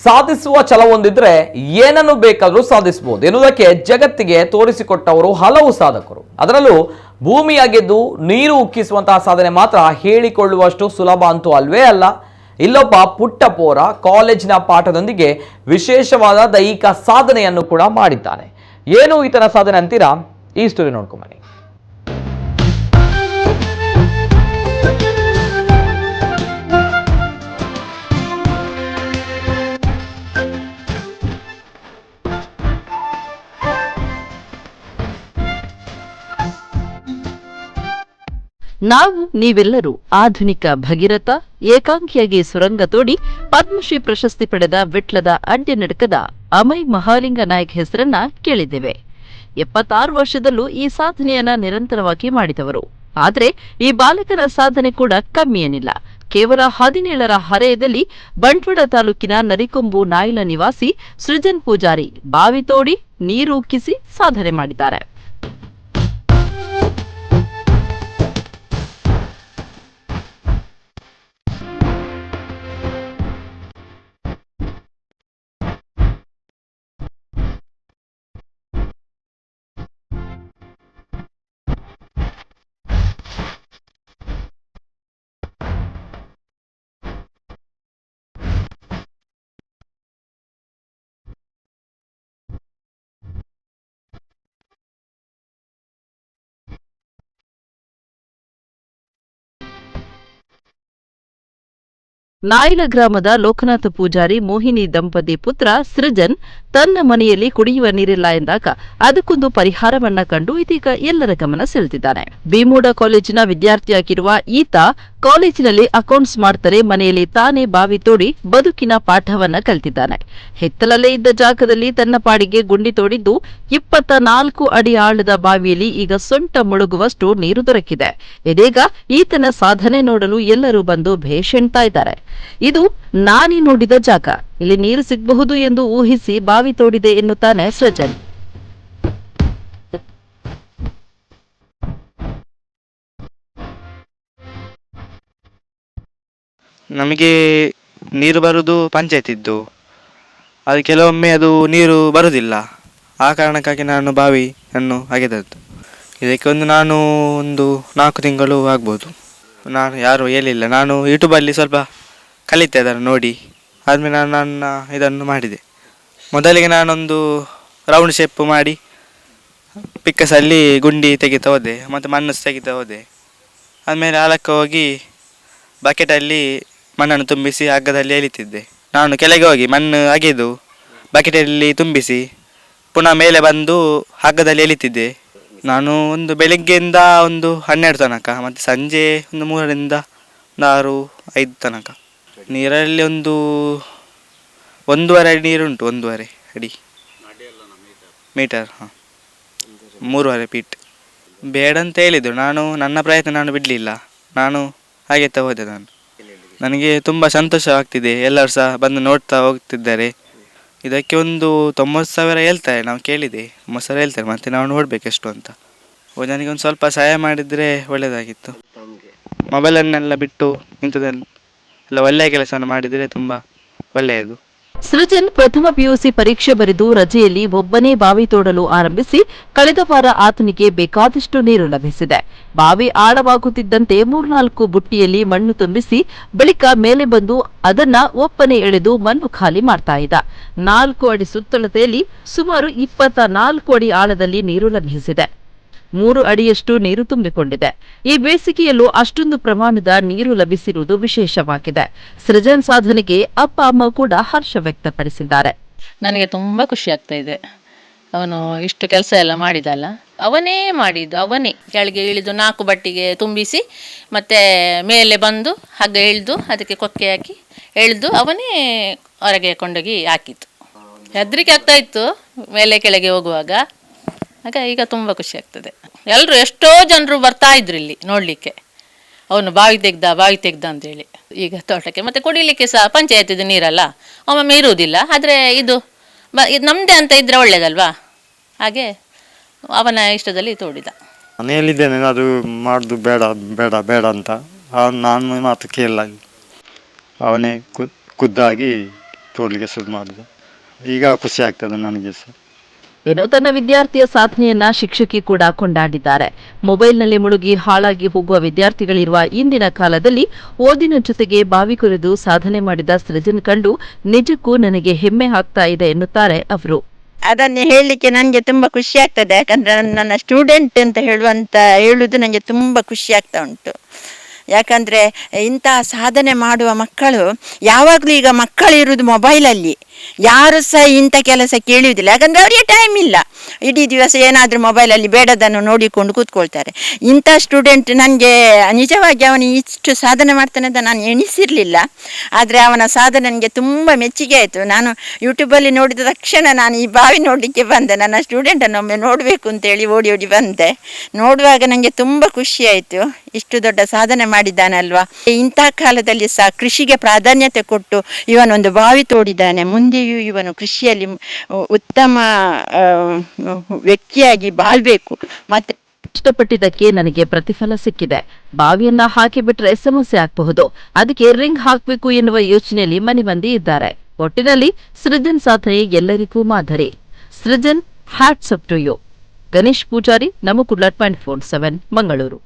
ಸಾಧಿಸುವ ಛಲವೊಂದಿದ್ರೆ ಏನನ್ನು ಬೇಕಾದರೂ ಸಾಧಿಸಬಹುದು ಎನ್ನುವುದಕ್ಕೆ ಜಗತ್ತಿಗೆ ತೋರಿಸಿಕೊಟ್ಟವರು ಹಲವು ಸಾಧಕರು. ಅದರಲ್ಲೂ ಭೂಮಿಯಾಗಿದ್ದು ನೀರು ಉಕ್ಕಿಸುವಂತಹ ಸಾಧನೆ ಮಾತ್ರ ಹೇಳಿಕೊಳ್ಳುವಷ್ಟು ಸುಲಭ ಅಂತೂ ಅಲ್ವೇ ಅಲ್ಲ. ಇಲ್ಲೊಬ್ಬ ಪುಟ್ಟ ಪೋರ ಕಾಲೇಜಿನ ಪಾಠದೊಂದಿಗೆ ವಿಶೇಷವಾದ ದೈಹಿಕ ಸಾಧನೆಯನ್ನು ಕೂಡ ಮಾಡಿದ್ದಾನೆ. ಏನು ಈತನ ಸಾಧನೆ ಅಂತೀರಾ? ಈ ಸ್ಟೋರಿ ನೋಡ್ಕೊಂಬನ್ನಿ ನಾವು ನೀವೆಲ್ಲರೂ ಆಧುನಿಕ ಭಗೀರಥ ಏಕಾಂಕಿಯಾಗಿ ಸುರಂಗ ತೋಡಿ ಪದ್ಮಶ್ರೀ ಪ್ರಶಸ್ತಿ ಪಡೆದ ವಿಟ್ಲದ ಅಂಡ್ಯ ನಡಕದ ಅಮಯ್ ಮಹಾಲಿಂಗ ನಾಯಕ್ ಹೆಸರನ್ನ ಕೇಳಿದ್ದೇವೆ. ಎಪ್ಪತ್ತಾರು ವರ್ಷದಲ್ಲೂ ಈ ಸಾಧನೆಯನ್ನ ನಿರಂತರವಾಗಿ ಮಾಡಿದವರು. ಆದರೆ ಈ ಬಾಲಕನ ಸಾಧನೆ ಕೂಡ ಕಮ್ಮಿ ಏನಿಲ್ಲ. ಕೇವಲ ಹದಿನೇಳರ ಹರೆಯದಲ್ಲಿ ಬಂಟ್ವಾಡ ತಾಲೂಕಿನ ನರಿಕೊಂಬು ನಾಯಿಲ ನಿವಾಸಿ ಸೃಜನ್ ಪೂಜಾರಿ ಬಾವಿ ತೋಡಿ ನೀರು ಉಕ್ಕಿಸಿ ಸಾಧನೆ ಮಾಡಿದ್ದಾರೆ. ನಾಯಿಲ ಗ್ರಾಮದ ಲೋಕನಾಥ ಪೂಜಾರಿ ಮೋಹಿನಿ ದಂಪತಿ ಪುತ್ರ ಸೃಜನ್ ತನ್ನ ಮನೆಯಲ್ಲಿ ಕುಡಿಯುವ ನೀರಿಲ್ಲ ಎಂದಾಗ ಅದಕ್ಕೊಂದು ಪರಿಹಾರವನ್ನ ಕಂಡು ಇದೀಗ ಎಲ್ಲರ ಗಮನ ಸೆಳೆದಿದ್ದಾನೆ. ಬಿಮೂಡ ಕಾಲೇಜಿನ ವಿದ್ಯಾರ್ಥಿಯಾಗಿರುವ ಈತ ಕಾಲೇಜಿನಲ್ಲಿ ಅಕೌಂಟ್ಸ್ ಮಾಡ್ತಾರೆ ಮನೆಯಲ್ಲಿ ತಾನೇ ಬಾವಿ ತೋಡಿ ಬದುಕಿನ ಪಾಠವನ್ನ ಕಲಿತಿದ್ದಾನೆ. ಹಿತ್ತಲಲ್ಲೇ ಇದ್ದ ಜಾಗದಲ್ಲಿ ತನ್ನ ಪಾಡಿಗೆ ಗುಂಡಿ ತೋಡಿದ್ದು ಇಪ್ಪತ್ತ ನಾಲ್ಕು ಅಡಿ ಆಳದ ಬಾವಿಯಲ್ಲಿ ಈಗ ಸೊಂಟ ಮುಳುಗುವಷ್ಟು ನೀರು ದೊರಕಿದೆ. ಇದೀಗ ಈತನ ಸಾಧನೆ ನೋಡಲು ಎಲ್ಲರೂ ಬಂದು ಭೇಷೆಣ್ತಾ ಇದ್ದಾರೆ. ಇದು ನಾನಿ ನೋಡಿದ ಜಾಗ. ಇಲ್ಲಿ ನೀರು ಸಿಗಬಹುದು ಎಂದು ಊಹಿಸಿ ಬಾವಿ ತೋಡಿದೆ ಎನ್ನುತ್ತಾನೆ ಸೃಜನ್. ನಮಗೆ ನೀರು ಬರುವುದು ಪಂಚಾಯತಿದ್ದು. ಅದು ಕೆಲವೊಮ್ಮೆ ಅದು ನೀರು ಬರುವುದಿಲ್ಲ. ಆ ಕಾರಣಕ್ಕಾಗಿ ನಾನು ಬಾವಿಯನ್ನು ಅಗೆದದ್ದು. ಇದಕ್ಕೆ ಒಂದು ನಾನು ಒಂದು ನಾಲ್ಕು ತಿಂಗಳು ಆಗ್ಬೋದು. ನಾನು ಯಾರು ಹೇಳಿಲ್ಲ. ನಾನು ಯೂಟ್ಯೂಬಲ್ಲಿ ಸ್ವಲ್ಪ ಕಲಿತೆ ಅದನ್ನು ನೋಡಿ. ಆದಮೇಲೆ ನಾನು ನನ್ನ ಇದನ್ನು ಮಾಡಿದೆ. ಮೊದಲಿಗೆ ನಾನೊಂದು ರೌಂಡ್ ಶೇಪ್ ಮಾಡಿ ಪಿಕ್ಕಸಲ್ಲಿ ಗುಂಡಿ ತೆಗಿತಾ ಹೋದೆ, ಮತ್ತು ಮಣ್ಣು ತೆಗಿತಾ ಹೋದೆ. ಆದಮೇಲೆ ಆಳಕ್ಕೆ ಹೋಗಿ ಬಕೆಟಲ್ಲಿ ಮಣ್ಣನ್ನು ತುಂಬಿಸಿ ಹಗ್ಗದಲ್ಲಿ ಎಳಿತಿದ್ದೆ. ನಾನು ಕೆಳಗೆ ಹೋಗಿ ಮಣ್ಣು ಅಗೆದು ಬಕೆಟಲ್ಲಿ ತುಂಬಿಸಿ ಪುನಃ ಮೇಲೆ ಬಂದು ಹಗ್ಗದಲ್ಲಿ ಎಳಿತಿದ್ದೆ. ನಾನು ಒಂದು ಬೆಳಿಗ್ಗೆಯಿಂದ ಒಂದು ಹನ್ನೆರಡು ತನಕ, ಮತ್ತು ಸಂಜೆ ಒಂದು ಮೂರರಿಂದ ಒಂದು ಆರು, ಐದು ತನಕ. ನೀರಲ್ಲಿ ಒಂದು ಒಂದೂವರೆ ಅಡಿ ನೀರುಂಟು ಒಂದೂವರೆ ಅಡಿ. ಮೀಟರ್ ಹಾಂ. ಮೂರುವರೆ ಫೀಟ್. ಬೇಡ ಅಂತ ಹೇಳಿದರು ನಾನು ನನ್ನ ಪ್ರಯತ್ನ ನಾನು ಬಿಡಲಿಲ್ಲ. ನಾನು ಹಾಗೆ ತ ಹೋದೆ ನಾನು. ನನಗೆ ತುಂಬ ಸಂತೋಷವಾಗ್ತಿದೆ ಎಲ್ಲರೂ ಸಹ ಬಂದು ನೋಡ್ತಾ ಹೋಗ್ತಿದ್ದಾರೆ. ಇದಕ್ಕೆ ಒಂದು ತೊಂಬತ್ತು ಸಾವಿರ ಹೇಳ್ತಾರೆ ನಾವು ಕೇಳಿದೆ. ತೊಂಬತ್ತು ಸಾವಿರ ಹೇಳ್ತಾರೆ ಮತ್ತೆ ನಾವು ನೋಡಬೇಕು ಎಷ್ಟು ಅಂತ. ಓ ನನಗೆ ಒಂದು ಸ್ವಲ್ಪ ಸಹಾಯ ಮಾಡಿದರೆ ಒಳ್ಳೆಯದಾಗಿತ್ತು ಮೊಬೈಲನ್ನೆಲ್ಲ ಬಿಟ್ಟು ಇಂಥದ್ದೆಲ್ಲ ಎಲ್ಲ ಒಳ್ಳೆಯ ಕೆಲಸವನ್ನು ಮಾಡಿದರೆ ತುಂಬ ಒಳ್ಳೆಯದು. ಸೃಜನ್ ಪ್ರಥಮ ಪಿಯುಸಿ ಪರೀಕ್ಷೆ ಬರೆದು ರಜೆಯಲ್ಲಿ ಒಬ್ಬನೇ ಬಾವಿ ತೋಡಲು ಆರಂಭಿಸಿ ಕಳೆದ ವಾರ ಆತನಿಗೆ ಬೇಕಾದಷ್ಟು ನೀರು ಲಭಿಸಿದೆ. ಬಾವಿ ಆಳವಾಗುತ್ತಿದ್ದಂತೆ ಮೂರ್ನಾಲ್ಕು ಬುಟ್ಟಿಯಲ್ಲಿ ಮಣ್ಣು ತುಂಬಿಸಿ ಬಳಿಕ ಮೇಲೆ ಬಂದು ಅದನ್ನ ಒಪ್ಪನೆ ಎಳೆದು ಮಣ್ಣು ಖಾಲಿ ಮಾಡ್ತಾ ಇದ್ದ. ನಾಲ್ಕು ಅಡಿ ಸುತ್ತಳತೆಯಲ್ಲಿ ಸುಮಾರು ಇಪ್ಪತ್ತ ನಾಲ್ಕು ಅಡಿ ಆಳದಲ್ಲಿ ನೀರು ಲಭಿಸಿದೆ. ಮೂರು ಅಡಿಯಷ್ಟು ನೀರು ತುಂಬಿಕೊಂಡಿದೆ. ಈ ಬೇಸಿಗೆಯಲ್ಲೂ ಅಷ್ಟೊಂದು ಪ್ರಮಾಣದ ನೀರು ಲಭಿಸಿರುವುದು ವಿಶೇಷವಾಗಿದೆ. ಸೃಜನ್ ಸಾಧನೆಗೆ ಅಪ್ಪ, ಅಮ್ಮ ಕೂಡ ಹರ್ಷ ವ್ಯಕ್ತಪಡಿಸಿದ್ದಾರೆ. ನನಗೆ ತುಂಬಾ ಖುಷಿ ಆಗ್ತಾ ಇದೆ. ಅವನು ಇಷ್ಟು ಕೆಲಸ ಎಲ್ಲ ಮಾಡಿದಲ್ಲ. ಅವನೇ ಮಾಡಿದ್ದು, ಅವನೇ ಕೆಳಗೆ ಇಳಿದು ನಾಲ್ಕು ಬಟ್ಟಿಗೆ ತುಂಬಿಸಿ, ಮತ್ತೆ ಮೇಲೆ ಬಂದು ಹಗ್ಗ ಇಳಿದು ಅದಕ್ಕೆ ಕೊಕ್ಕೆ ಹಾಕಿ ಎಳೆದು ಅವನೇ ಹೊರಗೆ ಕೊಂಡೋಗಿ ಹಾಕಿತ್ತು ಹೆದರಿಕೆ ಆಗ್ತಾ ಇತ್ತು, ಮೇಲೆ ಕೆಳಗೆ ಹೋಗುವಾಗ. ಆಗ ಈಗ ತುಂಬ ಖುಷಿ ಆಗ್ತದೆ. ಎಲ್ಲರೂ ಎಷ್ಟೋ ಜನರು ಬರ್ತಾ ಇದ್ರು ಇಲ್ಲಿ ನೋಡಲಿಕ್ಕೆ. ಅವನು ಬಾವಿ ತೆಗ್ದ ಬಾವಿ ತೆಗ್ದ ಅಂತೇಳಿ ಈಗ ತೋಟಕ್ಕೆ ಮತ್ತೆ ಕುಡಿಲಿಕ್ಕೆ ಸಹ ಪಂಚಾಯತಿದು ನೀರಲ್ಲ. ಒಮ್ಮೊಮ್ಮೆ ಇರುವುದಿಲ್ಲ. ಆದರೆ ಇದು ಬ, ಇದು ನಮ್ಮದೇ ಅಂತ ಇದ್ದರೆ ಒಳ್ಳೇದಲ್ವಾ? ಹಾಗೆ ಅವನ ಇಷ್ಟದಲ್ಲಿ ತೋಡಿದ. ನಾನು ಹೇಳಿದ್ದೇನೆ ಅದು ಮಾಡೋದು ಬೇಡ ಬೇಡ ಬೇಡ ಅಂತ. ನಾನು ಮಾತು ಕೇಳಲ್ಲ. ಅವನೇ ಖುದ್ದಾಗಿ ತೋಡಲಿಕ್ಕೆ ಶುರು ಮಾಡಿದ. ಈಗ ಖುಷಿ ಆಗ್ತದೆ ನನಗೆ ಸಹ. ಏನೋ ತನ್ನ ವಿದ್ಯಾರ್ಥಿಯ ಸಾಧನೆಯನ್ನ ಶಿಕ್ಷಕಿ ಕೂಡ ಕೊಂಡಾಡಿದ್ದಾರೆ. ಮೊಬೈಲ್ನಲ್ಲಿ ಮುಳುಗಿ ಹಾಳಾಗಿ ಹೋಗುವ ವಿದ್ಯಾರ್ಥಿಗಳಿರುವ ಇಂದಿನ ಕಾಲದಲ್ಲಿ ಓದಿನ ಜೊತೆಗೆ ಬಾವಿ ಕೊರೆದು ಸಾಧನೆ ಮಾಡಿದ ಸೃಜನ್ ಕಂಡು ನಿಜಕ್ಕೂ ನನಗೆ ಹೆಮ್ಮೆ ಆಗ್ತಾ ಇದೆ ಎನ್ನುತ್ತಾರೆ ಅವರು. ಅದನ್ನು ಹೇಳಲಿಕ್ಕೆ ನನಗೆ ತುಂಬ ಖುಷಿ ಆಗ್ತದೆ. ಯಾಕಂದರೆ ನನ್ನ ಸ್ಟೂಡೆಂಟ್ ಅಂತ ಹೇಳುವಂತ ಹೇಳುವುದು ನನಗೆ ತುಂಬ ಖುಷಿ ಆಗ್ತಾ ಉಂಟು. ಯಾಕಂದರೆ ಇಂತಹ ಸಾಧನೆ ಮಾಡುವ ಮಕ್ಕಳು ಯಾವಾಗಲೂ ಈಗ ಮಕ್ಕಳಿರುವುದು ಮೊಬೈಲಲ್ಲಿ. ಯಾರು ಸಹ ಇಂಥ ಕೆಲಸ ಕೇಳುವುದಿಲ್ಲ. ಯಾಕಂದರೆ ಅವರಿಗೆ ಟೈಮ್ ಇಲ್ಲ. ಇಡೀ ದಿವಸ ಏನಾದರೂ ಮೊಬೈಲಲ್ಲಿ ಬೇಡದನ್ನು ನೋಡಿಕೊಂಡು ಕೂತ್ಕೊಳ್ತಾರೆ. ಇಂಥ ಸ್ಟೂಡೆಂಟ್ ನನಗೆ, ನಿಜವಾಗಿ ಅವನು ಇಷ್ಟು ಸಾಧನೆ ಮಾಡ್ತಾನೆ ಅಂತ ನಾನು ಎಣಿಸಿರಲಿಲ್ಲ. ಆದರೆ ಅವನ ಸಾಧನೆ ನನಗೆ ತುಂಬ ಮೆಚ್ಚುಗೆ ಆಯಿತು. ನಾನು ಯೂಟ್ಯೂಬಲ್ಲಿ ನೋಡಿದ ತಕ್ಷಣ ನಾನು ಈ ಬಾವಿ ನೋಡಲಿಕ್ಕೆ ಬಂದೆ. ನನ್ನ ಸ್ಟೂಡೆಂಟನ್ನು ಒಮ್ಮೆ ನೋಡಬೇಕು ಅಂತೇಳಿ ಓಡಿ ಓಡಿ ಬಂದೆ. ನೋಡುವಾಗ ನನಗೆ ತುಂಬ ಖುಷಿಯಾಯಿತು ಇಷ್ಟು ದೊಡ್ಡ ಸಾಧನೆ ಮಾಡಿದ್ದಾನಲ್ವಾ? ಇಂಥ ಕಾಲದಲ್ಲಿ ಸಹ ಕೃಷಿಗೆ ಪ್ರಾಧಾನ್ಯತೆ ಕೊಟ್ಟು ಇವನೊಂದು ಬಾವಿ ತೋಡಿದ್ದಾನೆ. ಮುಂದೆಯೂ ಇವನು ಕೃಷಿಯಲ್ಲಿ ಉತ್ತಮ ವ್ಯಕ್ತಿಯಾಗಿ ಬಾಳ್ಬೇಕು. ಮತ್ತೆ ಇಷ್ಟಪಟ್ಟಿದ್ದಕ್ಕೆ ನನಗೆ ಪ್ರತಿಫಲ ಸಿಕ್ಕಿದೆ. ಬಾವಿಯನ್ನ ಹಾಕಿ ಬಿಟ್ರೆ ಸಮಸ್ಯೆ ಆಗಬಹುದು. ಅದಕ್ಕೆ ರಿಂಗ್ ಹಾಕಬೇಕು ಎನ್ನುವ ಯೋಚನೆಯಲ್ಲಿ ಮನೆ ಮಂದಿ ಇದ್ದಾರೆ. ಒಟ್ಟಿನಲ್ಲಿ ಸೃಜನ್ ಸಾಧನೆ ಎಲ್ಲರಿಗೂ ಮಾದರಿ. Srujan hats off to you Ganesh Poojary ನಮ್ಮ Kudla twenty four seven Mangaluru.